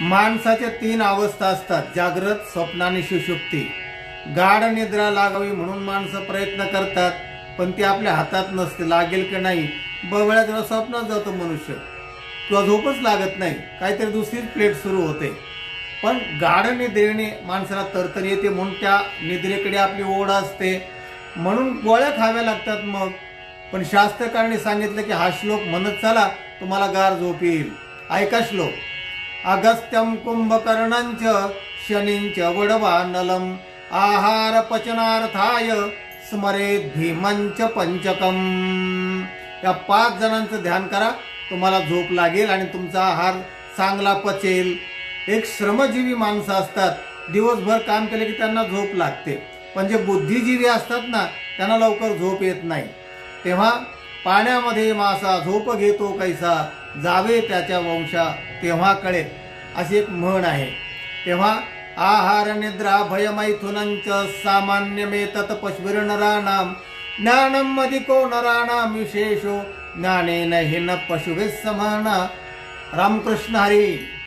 माणसाच्या तीन अवस्था असतात. जागृत स्वप्न आणि सुशुक्ती गाढ निद्रा लागावी म्हणून माणसं प्रयत्न करतात पण ती आपल्या हातात नसते लागेल की नाही? बवळ्या जेव्हा स्वप्नात जातो मनुष्य. किंवा झोपच लागत नाही. काहीतरी दुसरीच प्लेट सुरू होते. पण गाढ निद्रेने माणसाला तरतरी येते म्हणून त्या निद्रेकडे आपली ओढ असते. म्हणून गोळ्या खाव्या लागतात मग. पण शास्त्रकारांनी सांगितलं की हा श्लोक म्हणत चला तुम्हाला गार झोप येईल. ऐका श्लोक. अगस्त्यम कुंभकर्णांच शनींच वडवानलम। आहार पचनार्थाय स्मरेत भीमंच पंचकम या पाच जणांचं ध्यान करा तुम्हाला झोप लागेल आणि तुमचा आहार चांगला पचेल. एक श्रमजीवी माणसं असतात दिवसभर काम केले की त्यांना झोप लागते. पण जे बुद्धिजीवी असतात ना त्यांना लवकर झोप येत नाही. तेव्हा पाण्यामध्ये मासा झोप घेतो कैसा जावे त्याच्या वंशा तेव्हा कळे अशी एक म्हण आहे. तेव्हा आहार निद्रा भयमैथुनंच सामान्यमेतत नराणाम ज्ञानम अधिको नराणाम विशेषो ज्ञानेन हि न पशुवे समाना. रामकृष्ण हरी!